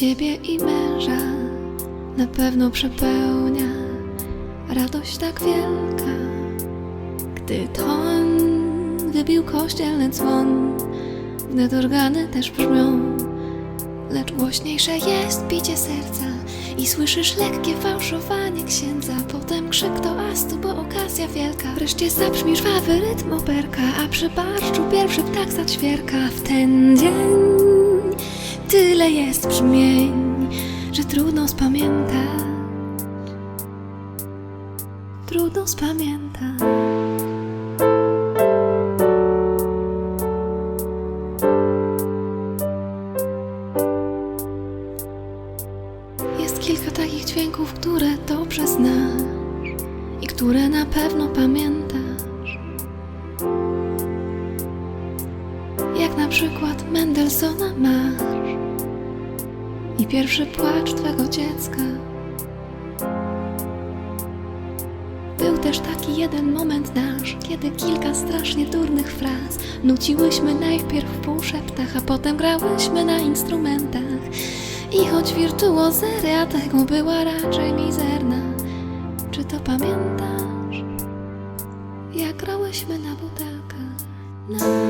ciebie i męża na pewno przepełnia radość tak wielka, gdy to on wybił kościelny dzwon, wnet organy też brzmią, lecz głośniejsze jest bicie serca i słyszysz lekkie fałszowanie księdza, potem krzyk to astu, bo okazja wielka, wreszcie zabrzmi żwawy rytm operka, a przy barszczu pierwszy ptak zaćwierka. W ten dzień. Jest brzmień, że trudno spamiętać. Trudno spamiętać. Jest kilka takich dźwięków, które dobrze znasz i które na pewno pamiętasz. Jak na przykład Mendelssohna Marsz i pierwszy płacz twego dziecka. Był też taki jeden moment nasz, kiedy kilka strasznie durnych fraz nuciłyśmy najpierw w półszeptach, a potem grałyśmy na instrumentach. I choć wirtuozeria tego była raczej mizerna, czy to pamiętasz? Jak grałyśmy na butelkach? Na